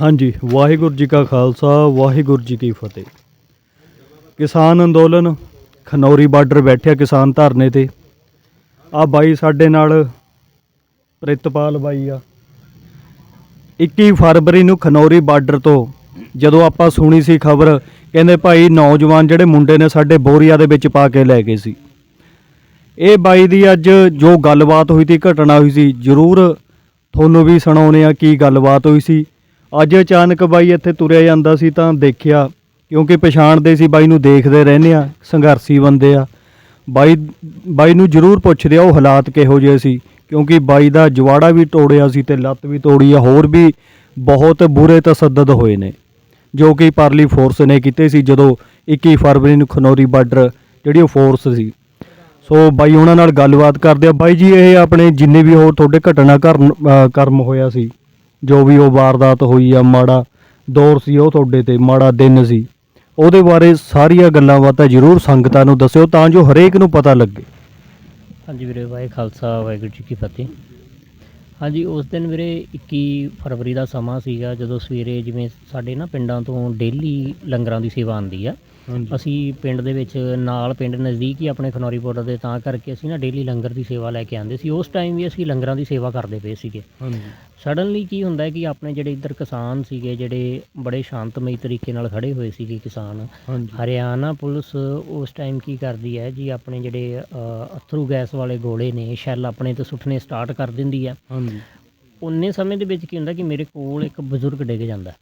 ਹਾਂਜੀ, ਵਾਹਿਗੁਰੂ ਜੀ ਕਾ ਖਾਲਸਾ, ਵਾਹਿਗੁਰੂ ਜੀ ਕੀ ਫਤਿਹ। ਕਿਸਾਨ ਅੰਦੋਲਨ, ਖਨੌਰੀ ਬਾਰਡਰ ਬੈਠਿਆ ਕਿਸਾਨ ਧਰਨੇ ਤੇ। ਆ ਬਾਈ ਸਾਡੇ ਨਾਲ ਪ੍ਰਿਤਪਾਲ ਬਾਈ ਆ। 21 ਫਰਵਰੀ ਨੂੰ ਖਨੌਰੀ ਬਾਰਡਰ ਤੋਂ ਜਦੋਂ ਆਪਾਂ ਸੁਣੀ ਸੀ ਖਬਰ, ਕਹਿੰਦੇ ਭਾਈ ਨੌਜਵਾਨ ਜਿਹੜੇ ਮੁੰਡੇ ਨੇ ਸਾਡੇ ਬੋਰੀਆ ਦੇ ਵਿੱਚ ਪਾ ਕੇ ਲੈ ਗਏ ਸੀ। ਇਹ ਬਾਈ ਦੀ ਅੱਜ ਜੋ ਗੱਲਬਾਤ ਹੋਈ ਸੀ, ਘਟਨਾ ਹੋਈ ਸੀ, ਜ਼ਰੂਰ ਤੁਹਾਨੂੰ ਵੀ ਸੁਣਾਉਨੇ ਆ ਕੀ ਗੱਲਬਾਤ ਹੋਈ ਸੀ। ਅੱਜ ਅਚਾਨਕ ਬਾਈ ਇੱਥੇ ਤੁਰਿਆ ਜਾਂਦਾ ਸੀ ਤਾਂ ਦੇਖਿਆ, ਕਿਉਂਕਿ ਪਛਾਣਦੇ ਸੀ ਬਾਈ ਨੂੰ ਦੇਖਦੇ ਰਹਿੰਦੇ ਆ, ਸੰਘਰਸ਼ੀ ਬੰਦੇ ਆ। ਬਾਈ ਬਾਈ ਨੂੰ ਜ਼ਰੂਰ ਪੁੱਛਦੇ ਆ ਉਹ ਹਾਲਾਤ ਕਿਹੋ ਜਿਹੇ ਸੀ, ਕਿਉਂਕਿ ਬਾਈ ਦਾ ਜਵਾੜਾ ਵੀ ਤੋੜਿਆ ਸੀ ਤੇ ਲੱਤ ਵੀ ਤੋੜੀ ਆ, ਹੋਰ ਵੀ ਬਹੁਤ ਬੁਰੇ ਤਸੱਦਦ ਹੋਏ ਨੇ, ਜੋ ਕਿ ਪਰਲੀ ਫੋਰਸ ਨੇ ਕੀਤੇ ਸੀ ਜਦੋਂ 21 ਫਰਵਰੀ ਨੂੰ ਖਨੌਰੀ ਬਾਰਡਰ ਜਿਹੜੀ ਉਹ ਫੋਰਸ ਸੀ। ਸੋ ਬਾਈ ਉਹਨਾਂ ਨਾਲ ਗੱਲਬਾਤ ਕਰਦੇ ਆ। ਬਾਈ ਜੀ, ਇਹ ਆਪਣੇ ਜਿੰਨੇ ਵੀ ਹੋਰ ਤੁਹਾਡੇ ਘਟਨਾ ਕਰਮ ਕਰਮ ਹੋਇਆ ਸੀ। ਜੋ ਵੀ ਉਹ ਵਾਰਦਾਤ ਹੋਈ ਆ, ਮਾੜਾ ਦੌਰ ਸੀ ਉਹ ਤੁਹਾਡੇ ਤੇ, ਮਾੜਾ ਦਿਨ ਸੀ। ਉਹਦੇ ਬਾਰੇ ਸਾਰੀਆਂ ਗੱਲਾਂ ਬਾਤਾਂ ਜ਼ਰੂਰ ਸੰਗਤਾਂ ਨੂੰ ਦੱਸਿਓ ਤਾਂ ਜੋ ਹਰੇਕ ਨੂੰ ਪਤਾ ਲੱਗੇ। ਹਾਂਜੀ ਵੀਰੇ, ਵਾਹਿ ਖਾਲਸਾ, ਵਾਹਿਗੁਰੂ ਜੀ ਕੀ ਫਤਿਹ। ਹਾਂਜੀ, ਉਸ ਦਿਨ ਵੀਰੇ 21 ਫਰਵਰੀ ਦਾ ਸਮਾਂ ਸੀਗਾ, ਜਦੋਂ ਸਵੇਰੇ ਜਿਵੇਂ ਸਾਡੇ ਨਾ ਪਿੰਡਾਂ ਤੋਂ ਡੇਲੀ ਲੰਗਰਾਂ ਦੀ ਸੇਵਾ ਆਉਂਦੀ ਆ ਅਸੀਂ ਪਿੰਡ ਦੇ ਵਿੱਚ ਨਾਲ ਪਿੰਡ ਨਜ਼ਦੀਕ ਹੀ ਆਪਣੇ ਖਨੌਰੀ ਬਾਰਡਰ ਦੇ ਤਾਂ ਕਰਕੇ ਅਸੀਂ ਨਾ ਡੇਲੀ ਲੰਗਰ ਦੀ ਸੇਵਾ ਲੈ ਕੇ ਆਉਂਦੇ ਸੀ। ਉਸ ਟਾਈਮ ਵੀ ਅਸੀਂ ਲੰਗਰਾਂ ਦੀ ਸੇਵਾ ਕਰਦੇ ਪਏ ਸੀਗੇ। ਹਾਂਜੀ। ਸਡਨਲੀ ਕੀ ਹੁੰਦਾ ਹੈ ਕਿ ਆਪਣੇ ਜਿਹੜੇ ਇੱਧਰ ਕਿਸਾਨ ਸੀਗੇ ਜਿਹੜੇ ਬੜੇ ਸ਼ਾਂਤਮਈ ਤਰੀਕੇ ਨਾਲ ਖੜੇ ਹੋਏ ਸੀਗੇ ਕਿਸਾਨ। ਹਰਿਆਣਾ ਪੁਲਿਸ ਉਸ ਟਾਈਮ ਕੀ ਕਰਦੀ ਹੈ ਜੀ ਆਪਣੇ ਜਿਹੜੇ ਅਥਰੂ ਗੈਸ ਵਾਲੇ ਗੋਲੇ ਨੇ ਸ਼ੈਲ ਆਪਣੇ ਤੇ ਸੁੱਟਣੇ ਸਟਾਰਟ ਕਰ ਦਿੰਦੀ ਹੈ। ਹਾਂਜੀ। ਉਨੇ ਸਮੇਂ ਦੇ ਵਿੱਚ ਕੀ ਹੁੰਦਾ ਕਿ ਮੇਰੇ ਕੋਲ ਇੱਕ ਬਜ਼ੁਰਗ ਡਿੱਗ ਜਾਂਦਾ।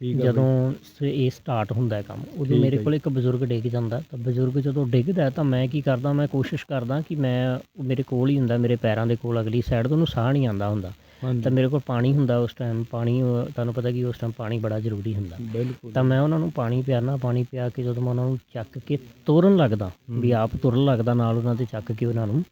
ਠੀਕ ਆ ਜਦੋਂ ਸ- ਇਹ ਸਟਾਰਟ ਹੁੰਦਾ ਹੈ ਕੰਮ ਉਦੋਂ ਠੀਕ ਮੇਰੇ ਹੈ ਕੋਲ ਇੱਕ ਬਜ਼ੁਰਗ ਡਿੱਗ ਜਾਂਦਾ ਤਾਂ ਬਜ਼ੁਰਗ ਜਦੋਂ ਡਿੱਗਦਾ ਹੈ ਤਾਂ ਮੈਂ ਕੀ ਕਰਦਾ ਮੈਂ ਕੋਸ਼ਿਸ਼ ਕਰਦਾ ਕਿ ਮੈਂ ਉਹ ਮੇਰੇ ਕੋਲ ਹੀ ਹੁੰਦਾ ਮੇਰੇ ਪੈਰਾਂ ਦੇ ਕੋਲ ਅਗਲੀ ਸਾਈਡ ਤੋਂ ਉਹਨੂੰ ਸਾਹ ਨਹੀਂ ਆਉਂਦਾ ਹੁੰਦਾ। ਹਾਂਜੀ। ਤਾਂ ਮੇਰੇ ਕੋਲ ਪਾਣੀ ਹੁੰਦਾ ਉਸ ਟਾਈਮ ਪਾਣੀ ਤੁਹਾਨੂੰ ਪਤਾ ਕਿ ਉਸ ਟਾਈਮ ਪਾਣੀ ਬੜਾ ਜ਼ਰੂਰੀ ਹੁੰਦਾ। ਬਿਲਕੁਲ। ਤਾਂ ਮੈਂ ਉਹਨਾਂ ਨੂੰ ਪਾਣੀ ਪਿਆਣਾ ਪਾਣੀ ਪਿਆ ਕੇ ਜਦੋਂ ਮੈਂ ਉਹਨਾਂ ਨੂੰ ਚੱਕ ਕੇ ਤੋਰਨ ਲੱਗਦਾ ਵੀ ਆਪ ਤੁਰਨ ਲੱਗਦਾ ਨਾਲ ਉਹਨਾਂ ਦੇ ਚੱਕ ਕੇ ਉਹਨਾਂ ਨੂੰ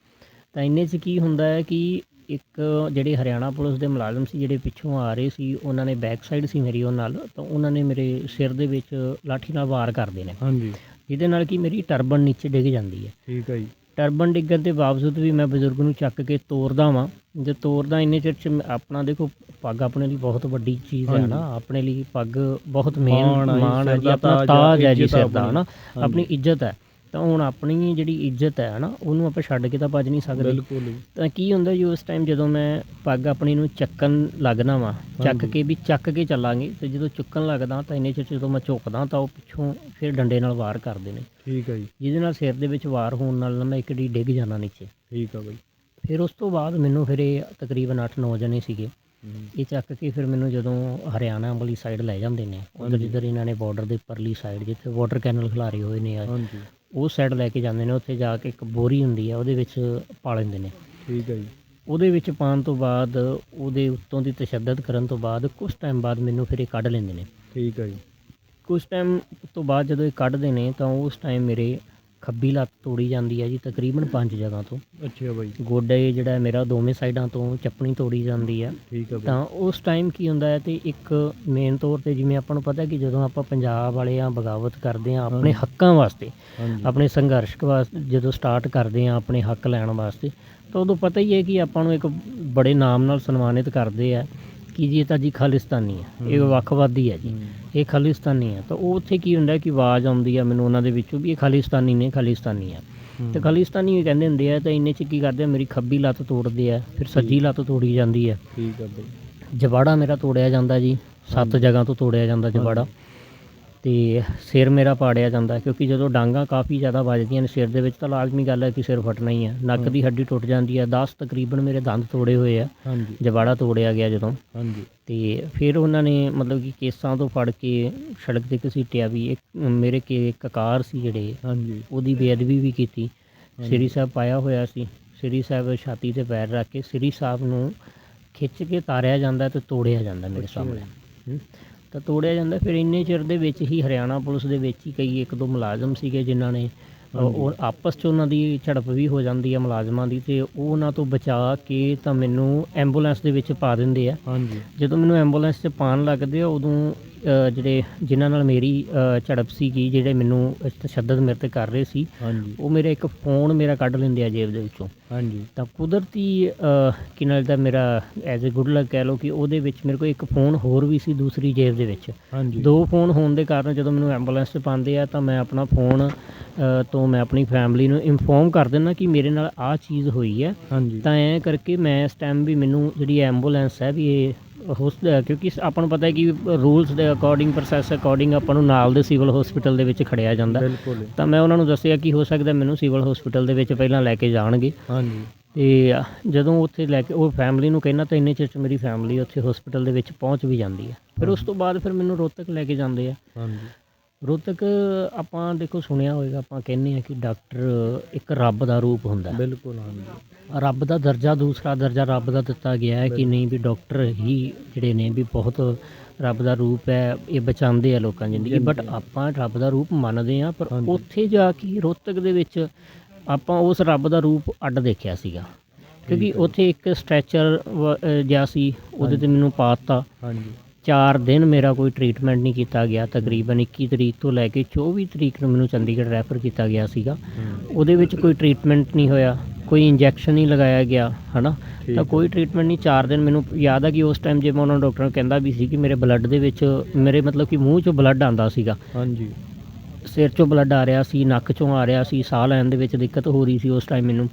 ਤਾਂ ਇੰਨੇ 'ਚ ਕੀ ਹੁੰਦਾ ਹੈ ਕਿ ਇੱਕ ਜਿਹੜੇ ਹਰਿਆਣਾ ਪੁਲਿਸ ਦੇ ਮੁਲਾਜ਼ਮ ਸੀ ਜਿਹੜੇ ਪਿੱਛੋਂ ਆ ਰਹੇ ਸੀ ਉਹਨਾਂ ਨੇ ਬੈਕ ਸਾਈਡ ਸੀ ਮੇਰੀ ਉਹ ਨਾਲ ਤਾਂ ਉਹਨਾਂ ਨੇ ਮੇਰੇ ਸਿਰ ਦੇ ਵਿੱਚ ਲਾਠੀ ਨਾਲ ਵਾਰ ਕਰਦੇ ਨੇ ਹਾਂਜੀ। ਜਿਹਦੇ ਨਾਲ ਕਿ ਮੇਰੀ ਟਰਬਨ ਨੀਚੇ ਡਿੱਗ ਜਾਂਦੀ ਹੈ। ਠੀਕ ਆ ਜੀ। ਟਰਬਨ ਡਿੱਗਣ ਦੇ ਬਾਵਜੂਦ ਵੀ ਮੈਂ ਬਜ਼ੁਰਗ ਨੂੰ ਚੱਕ ਕੇ ਤੋਰਦਾ ਵਾਂ। ਜੇ ਤੋਰਦਾ ਇੰਨੇ ਚਿਰ ਚ ਆਪਣਾ ਦੇਖੋ ਪੱਗ ਆਪਣੇ ਲਈ ਬਹੁਤ ਵੱਡੀ ਚੀਜ਼ ਹੈ ਨਾ ਆਪਣੇ ਲਈ ਪੱਗ ਬਹੁਤ ਮੇਨ ਮਾਣ ਹੈ ਜੀ ਆਪਣਾ ਤਾਜ ਹੈ ਜੀ ਸਿਰ ਦਾ। ਹਨਾ ਆਪਣੀ ਇੱਜ਼ਤ ਹੈ। ਤਾਂ ਹੁਣ ਆਪਣੀ ਜਿਹੜੀ ਇੱਜ਼ਤ ਹੈ ਨਾ ਉਹਨੂੰ ਆਪਾਂ ਛੱਡ ਕੇ ਤਾਂ ਭੱਜ ਨਹੀਂ ਸਕਦੇ। ਬਿਲਕੁਲ। ਤਾਂ ਕੀ ਹੁੰਦਾ ਜੀ ਉਸ ਟਾਈਮ ਜਦੋਂ ਮੈਂ ਪੱਗ ਆਪਣੀ ਨੂੰ ਚੱਕਣ ਲੱਗਣਾ ਵਾਂ ਚੱਕ। ਕੇ ਵੀ ਚੱਕ ਕੇ ਚੱਲਾਂਗੇ ਤੇ ਜਦੋਂ ਚੁੱਕਣ ਲੱਗਦਾ ਤਾਂ ਇੰਨੇ ਚਿਰ 'ਚ ਜਦੋਂ ਮੈਂ ਝੁਕਦਾ ਤਾਂ ਉਹ ਪਿੱਛੋਂ ਫਿਰ ਡੰਡੇ ਨਾਲ ਵਾਰ ਕਰਦੇ ਨੇ। ਠੀਕ ਆ ਜੀ। ਜਿਹਦੇ ਨਾਲ ਸਿਰ ਦੇ ਵਿੱਚ ਵਾਰ ਹੋਣ ਨਾਲ ਨਾ ਮੈਂ ਇੱਕ ਡੀ ਡਿੱਗ ਜਾਣਾ ਨੀਚੇ। ਠੀਕ ਆ ਬਾਈ। ਫਿਰ ਉਸ ਤੋਂ ਬਾਅਦ ਮੈਨੂੰ ਫਿਰ ਇਹ ਤਕਰੀਬਨ 8-9 ਜਣੇ ਸੀਗੇ। ਇਹ ਚੱਕ ਕੇ ਫਿਰ ਮੈਨੂੰ ਜਦੋਂ ਹਰਿਆਣਾ ਵਾਲੀ ਸਾਈਡ ਲੈ ਜਾਂਦੇ ਨੇ ਉਧਰ। ਜਿੱਧਰ ਇਹਨਾਂ ਨੇ ਬਾਰਡਰ ਦੇ ਪਰਲੀ ਸਾਈਡ ਜਿੱਥੇ ਵਾਟਰ ਕੈਨਲ ਖਿਲਾਰੇ ਹੋਏ ਨੇ ਆ, ਉਹ ਸਾਈਡ ਲੈ ਕੇ ਜਾਂਦੇ ਨੇ ਉੱਥੇ ਜਾ ਕੇ ਇੱਕ ਬੋਰੀ ਹੁੰਦੀ ਆ ਉਹਦੇ ਵਿੱਚ ਪਾ ਲੈਂਦੇ ਨੇ। ਠੀਕ ਆ ਜੀ। ਉਹਦੇ ਵਿੱਚ ਪਾਉਣ ਤੋਂ ਬਾਅਦ ਉਹਦੇ ਉੱਤੋਂ ਦੀ ਤਸ਼ੱਦਦ ਕਰਨ ਤੋਂ ਬਾਅਦ ਕੁਝ ਟਾਈਮ ਬਾਅਦ ਮੈਨੂੰ ਫਿਰ ਇਹ ਕੱਢ ਲੈਂਦੇ ਨੇ। ਠੀਕ ਆ ਜੀ। ਕੁਝ ਟਾਈਮ ਤੋਂ ਬਾਅਦ ਜਦੋਂ ਇਹ ਕੱਢਦੇ ਨੇ ਤਾਂ ਉਸ ਟਾਈਮ ਮੇਰੇ ਖੱਬੀ ਲੱਤ ਤੋੜੀ ਜਾਂਦੀ ਹੈ ਜੀ ਤਕਰੀਬਨ ਪੰਜ ਜਗ੍ਹਾ ਤੋਂ। ਅੱਛਾ ਬਾਈ। ਗੋਡੇ ਜਿਹੜਾ ਹੈ ਮੇਰਾ ਦੋਵੇਂ ਸਾਈਡਾਂ ਤੋਂ ਚੱਪਣੀ ਤੋੜੀ ਜਾਂਦੀ ਹੈ ਠੀਕ ਬਾਈ। ਤਾਂ ਉਸ ਟਾਈਮ ਕੀ ਹੁੰਦਾ ਹੈ ਤੇ ਇੱਕ ਮੇਨ ਤੌਰ ਤੇ ਜਿਵੇਂ ਆਪਾਂ ਨੂੰ ਪਤਾ ਕਿ ਜਦੋਂ ਆਪਾਂ ਪੰਜਾਬ ਵਾਲੇ ਆ ਬਗਾਵਤ ਕਰਦੇ ਆ ਆਪਣੇ। ਹੱਕਾਂ ਵਾਸਤੇ ਆਪਣੇ ਸੰਘਰਸ਼ ਵਾਸਤੇ ਜਦੋਂ ਸਟਾਰਟ ਕਰਦੇ ਆ ਆਪਣੇ ਹੱਕ ਲੈਣ ਵਾਸਤੇ ਤਾਂ ਉਦੋਂ ਪਤਾ ਹੀ ਹੈ ਕਿ ਆਪਾਂ ਨੂੰ ਇੱਕ ਬੜੇ ਨਾਮ ਨਾਲ ਸਨਮਾਨਿਤ ਕਰਦੇ ਆ। ਕਿ ਜੀ ਇਹ ਤਾਂ ਜੀ ਖਾਲਿਸਤਾਨੀ ਹੈ ਇਹ। ਵੱਖਵਾਦੀ ਹੈ ਜੀ। ਹੂੰ, ਇਹ ਖਾਲਿਸਤਾਨੀ ਹੈ ਤਾਂ ਉਹ ਉੱਥੇ ਕੀ ਹੁੰਦਾ ਕਿ ਆਵਾਜ਼ ਆਉਂਦੀ ਆ ਮੈਨੂੰ ਉਹਨਾਂ ਦੇ ਵਿੱਚੋਂ ਵੀ ਇਹ ਖਾਲਿਸਤਾਨੀ ਨੇ ਖਾਲਿਸਤਾਨੀ ਆ। ਹੂੰ। ਤੇ ਖਾਲਿਸਤਾਨੀ ਵੀ ਕਹਿੰਦੇ ਹੁੰਦੇ ਆ ਤਾਂ ਇੰਨੇ ਚ ਕੀ ਕਰਦੇ ਆ ਮੇਰੀ ਖੱਬੀ ਲੱਤ ਤੋੜਦੇ ਆ ਫਿਰ ਸੱਜੀ ਲੱਤ ਤੋੜੀ ਜਾਂਦੀ ਆ। ਠੀਕ ਆ ਬਾਈ। ਜਵਾੜਾ ਮੇਰਾ ਤੋੜਿਆ ਜਾਂਦਾ ਜੀ ਸੱਤ। ਜਗ੍ਹਾ ਤੋਂ ਤੋੜਿਆ ਜਾਂਦਾ ਜਵਾੜਾ। ਤੇ ਸਿਰ ਮੇਰਾ ਪਾੜਿਆ ਜਾਂਦਾ ਕਿਉਂਕਿ ਜਦੋਂ ਡਾਂਗਾ ਕਾਫੀ ਜ਼ਿਆਦਾ ਵੱਜਦੀਆਂ ਨੇ ਸਿਰ ਦੇ ਵਿੱਚ ਤਾਂ ਲਾਜ਼ਮੀ ਗੱਲ ਹੈ ਕਿ ਸਿਰ ਫਟਣਾ ਹੀ ਹੈ ਨੱਕ ਦੀ ਹੱਡੀ ਟੁੱਟ ਜਾਂਦੀ ਹੈ। 10 ਤਕਰੀਬਨ ਮੇਰੇ ਦੰਦ ਤੋੜੇ ਹੋਏ ਆ। ਹਾਂਜੀ। ਜਵਾੜਾ ਤੋੜਿਆ ਗਿਆ ਜਦੋਂ। ਹਾਂਜੀ। ਤੇ ਫਿਰ ਉਹਨਾਂ ਨੇ ਮਤਲਬ ਕਿ ਕੇਸਾਂ ਤੋਂ ਫੜ ਕੇ ਸੜਕ ਤੇ ਘਸੀਟਿਆ ਵੀ ਇੱਕ ਮੇਰੇ ਕੇ ਕਕਾਰ ਸੀ ਜਿਹੜੇ ਹਾਂਜੀ। ਉਹਦੀ ਬੇਅਦਬੀ ਵੀ ਕੀਤੀ। ਸ੍ਰੀ ਸਾਹਿਬ ਪਾਇਆ ਹੋਇਆ ਸੀ। ਸ੍ਰੀ ਸਾਹਿਬ ਛਾਤੀ ਤੇ ਪੈਰ ਰੱਖ ਕੇ ਸ੍ਰੀ ਸਾਹਿਬ ਨੂੰ ਖਿੱਚ ਕੇ ਤਾਰਿਆ ਜਾਂਦਾ ਤੇ ਤੋੜਿਆ ਜਾਂਦਾ ਮੇਰੇ ਸਾਹਮਣੇ। ਤਾਂ ਤੋੜਿਆ ਜਾਂਦਾ। ਫਿਰ ਇੰਨੇ ਚਿਰ ਦੇ ਵਿੱਚ ਹੀ ਹਰਿਆਣਾ ਪੁਲਿਸ ਦੇ ਵਿੱਚ ਹੀ ਕਈ ਇੱਕ ਦੋ ਮੁਲਾਜ਼ਮ ਸੀਗੇ ਜਿਨ੍ਹਾਂ ਨੇ ਉਹ ਆਪਸ 'ਚ ਉਹਨਾਂ ਦੀ ਝੜਪ ਵੀ ਹੋ ਜਾਂਦੀ ਹੈ ਮੁਲਾਜ਼ਮਾਂ ਦੀ ਤੇ ਉਹ ਉਹਨਾਂ ਤੋਂ ਬਚਾ ਕੇ ਤਾਂ ਮੈਨੂੰ ਐਂਬੂਲੈਂਸ ਦੇ ਵਿੱਚ ਪਾ ਦਿੰਦੇ ਆ। ਹਾਂਜੀ। ਜਦੋਂ ਮੈਨੂੰ ਐਂਬੂਲੈਂਸ 'ਚ ਪਾਣ ਲੱਗਦੇ ਆ ਉਦੋਂ ਜਿਹੜੇ ਜਿਨ੍ਹਾਂ ਨਾਲ ਮੇਰੀ ਝੜਪ ਸੀਗੀ ਜਿਹੜੇ ਮੈਨੂੰ ਤਸ਼ੱਦਦ ਮੇਰੇ ਤੇ ਕਰ ਰਹੇ ਸੀ ਹਾਂਜੀ। ਉਹ ਮੇਰਾ ਇੱਕ ਫੋਨ ਮੇਰਾ ਕੱਢ ਲੈਂਦੇ ਆ ਜੇਬ ਦੇ ਵਿੱਚੋਂ। ਹਾਂਜੀ। ਤਾਂ ਕੁਦਰਤੀ ਕੀ ਨਾਲ ਦਾ ਮੇਰਾ ਐਜ਼ ਅ ਗੁੱਡ ਲੱਕ ਕਹਿ ਲਓ ਕਿ ਉਹਦੇ ਵਿੱਚ ਮੇਰੇ ਕੋਲ ਇੱਕ ਫੋਨ ਹੋਰ ਵੀ ਸੀ ਦੂਸਰੀ ਜੇਬ ਦੇ ਵਿੱਚ। ਹਾਂਜੀ। ਦੋ ਫੋਨ ਹੋਣ ਦੇ ਕਾਰਨ ਜਦੋਂ ਮੈਨੂੰ ਐਂਬੂਲੈਂਸ 'ਚ ਪਾਉਂਦੇ ਆ ਤਾਂ ਮੈਂ ਆਪਣਾ ਫੋਨ ਤੋਂ ਮੈਂ ਆਪਣੀ ਫੈਮਿਲੀ ਨੂੰ ਇਨਫੋਰਮ ਕਰ ਦਿੰਦਾ ਕਿ ਮੇਰੇ ਨਾਲ ਆਹ ਚੀਜ਼ ਹੋਈ ਹੈ। ਹਾਂਜੀ। ਤਾਂ ਐਂ ਕਰਕੇ ਮੈਂ ਇਸ ਟਾਈਮ ਵੀ ਮੈਨੂੰ ਜਿਹੜੀ ਐਂਬੂਲੈਂਸ ਹੈ ਵੀ ਇਹ ਹੋਸ ਕਿਉਂਕਿ ਆਪਾਂ ਨੂੰ ਪਤਾ ਹੈ ਕਿ ਰੂਲਸ ਦੇ ਅਕੋਰਡਿੰਗ ਪ੍ਰੋਸੈਸ ਅਕੋਰਡਿੰਗ ਆਪਾਂ ਨੂੰ ਨਾਲ ਦੇ ਸਿਵਲ ਹਸਪੀਟਲ ਦੇ ਵਿੱਚ ਖੜਿਆ ਜਾਂਦਾ। ਬਿਲਕੁਲ ਤਾਂ ਮੈਂ ਉਹਨਾਂ ਨੂੰ ਦੱਸਿਆ ਕਿ ਹੋ ਸਕਦਾ ਮੈਨੂੰ ਸਿਵਲ ਹਸਪੀਟਲ ਦੇ ਵਿੱਚ ਪਹਿਲਾਂ ਲੈ ਕੇ ਜਾਣਗੇ। ਹਾਂਜੀ। ਤੇ ਜਦੋਂ ਉੱਥੇ ਲੈ ਕੇ ਉਹ ਫੈਮਿਲੀ ਨੂੰ ਕਹਿਣਾ ਤਾਂ ਇੰਨੇ ਚਿਰ 'ਚ ਮੇਰੀ ਫੈਮਿਲੀ ਉੱਥੇ ਹਸਪੀਟਲ ਦੇ ਵਿੱਚ ਪਹੁੰਚ ਵੀ ਜਾਂਦੀ ਹੈ। ਫਿਰ ਉਸ ਤੋਂ ਬਾਅਦ ਫਿਰ ਮੈਨੂੰ ਰੋਹਤਕ ਲੈ ਕੇ ਜਾਂਦੇ ਆ। ਹਾਂਜੀ। ਰੋਹਤਕ ਆਪਾਂ ਦੇਖੋ ਸੁਣਿਆ ਹੋਵੇਗਾ ਆਪਾਂ ਕਹਿੰਦੇ ਆ ਕਿ ਡਾਕਟਰ ਇੱਕ ਰੱਬ ਦਾ ਰੂਪ ਹੁੰਦਾ ਹੈ। ਬਿਲਕੁਲ ਹਾਂਜੀ। ਰੱਬ ਦਾ ਦਰਜਾ ਦੂਸਰਾ ਦਰਜਾ ਰੱਬ ਦਾ ਦਿੱਤਾ ਗਿਆ ਹੈ ਕਿ ਨਹੀਂ ਵੀ ਡਾਕਟਰ ਹੀ ਜਿਹੜੇ ਨੇ ਵੀ ਬਹੁਤ ਰੱਬ ਦਾ ਰੂਪ ਹੈ ਇਹ ਬਚਾਉਂਦੇ ਆ ਲੋਕਾਂ ਦੀ ਜ਼ਿੰਦਗੀ। ਬਟ ਆਪਾਂ ਰੱਬ ਦਾ ਰੂਪ ਮੰਨਦੇ ਆ ਪਰ। ਉੱਥੇ ਜਾ ਕੇ ਰੋਹਤਕ ਦੇ ਵਿੱਚ ਆਪਾਂ ਉਸ ਰੱਬ ਦਾ ਰੂਪ ਅੱਡ ਦੇਖਿਆ ਸੀਗਾ। ਕਿਉਂਕਿ ਉੱਥੇ ਇੱਕ ਸਟ੍ਰੈਚਰ ਜਿਹਾ ਸੀ ਉਹਦੇ ਤੇ ਮੈਨੂੰ ਪਾਤਾ ਹਾਂਜੀ। 4 ਦਿਨ ਮੇਰਾ ਕੋਈ ਟ੍ਰੀਟਮੈਂਟ ਨਹੀਂ ਕੀਤਾ ਗਿਆ। ਤਕਰੀਬਨ 21 ਤਰੀਕ ਤੋਂ ਲੈ ਕੇ 24 ਤਰੀਕ ਨੂੰ ਮੈਨੂੰ ਚੰਡੀਗੜ੍ਹ ਰੈਫਰ ਕੀਤਾ ਗਿਆ ਸੀਗਾ। ਉਹਦੇ ਵਿੱਚ ਕੋਈ ਟ੍ਰੀਟਮੈਂਟ ਨਹੀਂ ਹੋਇਆ ਕੋਈ ਇੰਜੈਕਸ਼ਨ ਨਹੀਂ ਲਗਾਇਆ ਗਿਆ ਹਨਾ? ਤਾਂ। ਕੋਈ ਟ੍ਰੀਟਮੈਂਟ ਨਹੀਂ 4 ਦਿਨ ਮੈਨੂੰ ਯਾਦ ਆ ਕਿ ਉਸ ਟਾਈਮ ਜੇ ਮੈਂ ਉਹਨਾਂ ਡਾਕਟਰ ਨੂੰ ਕਹਿੰਦਾ ਵੀ ਸੀ ਕਿ ਮੇਰੇ ਬਲੱਡ ਦੇ ਵਿੱਚ ਮੇਰੇ ਮਤਲਬ ਕਿ ਮੂੰਹ 'ਚੋਂ ਬਲੱਡ ਆਂਦਾ ਸੀਗਾ। ਹਾਂਜੀ। ਸਿਰ 'ਚੋਂ ਬਲੱਡ ਆ ਰਿਹਾ ਸੀ ਨੱਕ 'ਚੋਂ ਆ ਰਿਹਾ ਸੀ ਸਾਹ ਲੈਣ ਦੇ ਵਿੱਚ ਦਿੱਕਤ ਹੋ ਰਹੀ ਸੀ ਉਸ ਟਾਈਮ ਮੈਨੂੰ।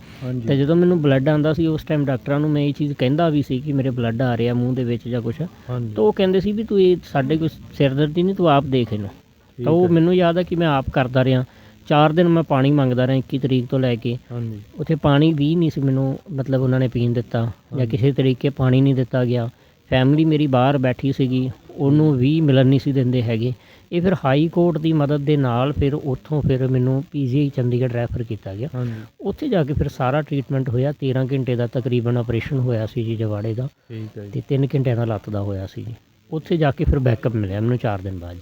ਤੇ ਜਦੋਂ ਮੈਨੂੰ ਬਲੱਡ ਆਂਦਾ ਸੀ ਉਸ ਟਾਈਮ ਡਾਕਟਰਾਂ ਨੂੰ ਮੈਂ ਇਹ ਚੀਜ਼ ਕਹਿੰਦਾ ਵੀ ਸੀ ਕਿ ਮੇਰੇ ਬਲੱਡ ਆ ਰਿਹਾ ਮੂੰਹ ਦੇ ਵਿੱਚ ਜਾਂ ਹਾਂਜੀ। ਤਾਂ ਉਹ ਕਹਿੰਦੇ ਸੀ ਵੀ ਤੂੰ ਇਹ ਸਾਡੇ ਕੋਈ ਸਿਰਦਰਦੀ ਨਹੀਂ ਤੂੰ ਆਪ ਦੇਖ ਇਹਨੂੰ। ਤਾਂ ਉਹ। ਮੈਨੂੰ ਯਾਦ ਹੈ ਕਿ ਮੈਂ ਆਪ ਕਰਦਾ ਰਿਹਾ। 4 ਦਿਨ ਮੈਂ ਪਾਣੀ ਮੰਗਦਾ ਰਿਹਾ 21 ਤਰੀਕ ਤੋਂ ਲੈ ਕੇ। ਹਾਂਜੀ। ਉੱਥੇ ਪਾਣੀ ਵੀ ਨਹੀਂ ਸੀ ਮੈਨੂੰ ਮਤਲਬ ਉਹਨਾਂ ਨੇ ਪੀਣ ਦਿੱਤਾ ਜਾਂ। ਕਿਸੇ ਤਰੀਕੇ ਪਾਣੀ ਨਹੀਂ ਦਿੱਤਾ ਗਿਆ। ਫੈਮਿਲੀ ਮੇਰੀ ਬਾਹਰ ਬੈਠੀ ਸੀਗੀ ਉਹਨੂੰ ਵੀ ਮਿਲਣ ਨਹੀਂ ਸੀ ਦਿੰਦੇ ਹੈਗੇ। ਇਹ ਫਿਰ ਹਾਈ ਕੋਰਟ ਦੀ ਮਦਦ ਦੇ ਨਾਲ ਫਿਰ ਉੱਥੋਂ ਫਿਰ ਮੈਨੂੰ ਪੀਜੀਆਈ ਚੰਡੀਗੜ੍ਹ ਰੈਫਰ ਕੀਤਾ ਗਿਆ। ਉੱਥੇ ਜਾ ਕੇ ਫਿਰ ਸਾਰਾ ਟ੍ਰੀਟਮੈਂਟ ਹੋਇਆ। 13 ਘੰਟੇ ਦਾ ਤਕਰੀਬਨ ਆਪਰੇਸ਼ਨ ਹੋਇਆ ਸੀ ਜੀ ਜਵਾੜੇ ਦਾ। ਠੀਕ ਹੈ ਤੇ 3 ਘੰਟਿਆਂ ਦਾ ਲੱਤ ਦਾ ਹੋਇਆ ਸੀ ਜੀ। ਉੱਥੇ ਜਾ ਕੇ ਫਿਰ ਬੈਕਅਪ ਮਿਲਿਆ ਮੈਨੂੰ 4 ਦਿਨ ਬਾਅਦ ਜੀ।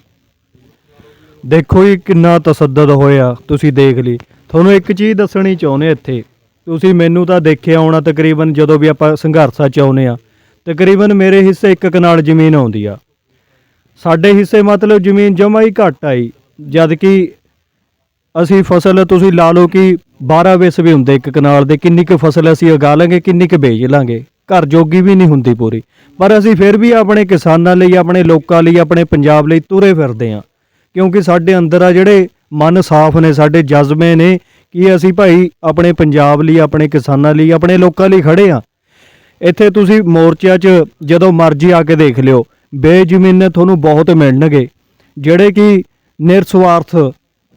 ਦੇਖੋ ਜੀ ਕਿੰਨਾ ਤਸੱਦਦ ਹੋਇਆ ਤੁਸੀਂ ਦੇਖ ਲਈ। ਤੁਹਾਨੂੰ ਇੱਕ ਚੀਜ਼ ਦੱਸਣੀ ਚਾਹੁੰਦੇ ਇੱਥੇ। ਤੁਸੀਂ ਮੈਨੂੰ ਤਾਂ ਦੇਖਿਆ ਹੋਣਾ ਤਕਰੀਬਨ ਜਦੋਂ ਵੀ ਆਪਾਂ ਸੰਘਰਸ਼ਾ ਚ ਆਉਨੇ ਆ ਤਕਰੀਬਨ ਮੇਰੇ ਹਿੱਸੇ ਇੱਕ ਕਨਾਲ ਜ਼ਮੀਨ ਆਉਂਦੀ ਆ। ਸਾਡੇ ਹਿੱਸੇ ਮਤਲਬ ਜ਼ਮੀਨ ਜਮਾ ਹੀ ਘੱਟ ਆਈ, ਜਦ ਕਿ ਅਸੀਂ ਫਸਲ ਤੁਸੀਂ ਲਾ ਲਓ ਕਿ 12 ਵਿਸ ਵੀ ਹੁੰਦੇ ਇੱਕ ਕਨਾਲ ਦੇ, ਕਿੰਨੀ ਕੁ ਫਸਲ ਅਸੀਂ ਉਗਾ ਲਾਂਗੇ, ਕਿੰਨੀ ਕੁ ਵੇਚ ਲਾਂਗੇ, ਘਰ ਜੋਗੀ ਵੀ ਨਹੀਂ ਹੁੰਦੀ ਪੂਰੀ। ਪਰ ਅਸੀਂ ਫਿਰ ਵੀ ਆਪਣੇ ਕਿਸਾਨਾਂ ਲਈ, ਆਪਣੇ ਲੋਕਾਂ ਲਈ, ਆਪਣੇ ਪੰਜਾਬ ਲਈ ਤੁਰੇ ਫਿਰਦੇ ਹਾਂ, ਕਿਉਂਕਿ ਸਾਡੇ ਅੰਦਰ ਆ ਜਿਹੜੇ ਮਨ ਸਾਫ਼ ਨੇ, ਸਾਡੇ ਜਜ਼ਬੇ ਨੇ ਕਿ ਅਸੀਂ ਭਾਈ ਆਪਣੇ ਪੰਜਾਬ ਲਈ, ਆਪਣੇ ਕਿਸਾਨਾਂ ਲਈ, ਆਪਣੇ ਲੋਕਾਂ ਲਈ ਖੜੇ ਆ ਇੱਥੇ ਤੁਸੀਂ ਮੋਰਚਿਆਂ 'ਚ ਜਦੋਂ ਮਰਜ਼ੀ ਆ ਕੇ ਦੇਖ ਲਿਓ ਬੇਜ਼ਮੀਨੇ ਤੁਹਾਨੂੰ ਬਹੁਤ ਮਿਲਣਗੇ। ਜਿਹੜੇ ਕਿ ਨਿਰਸਵਾਰਥ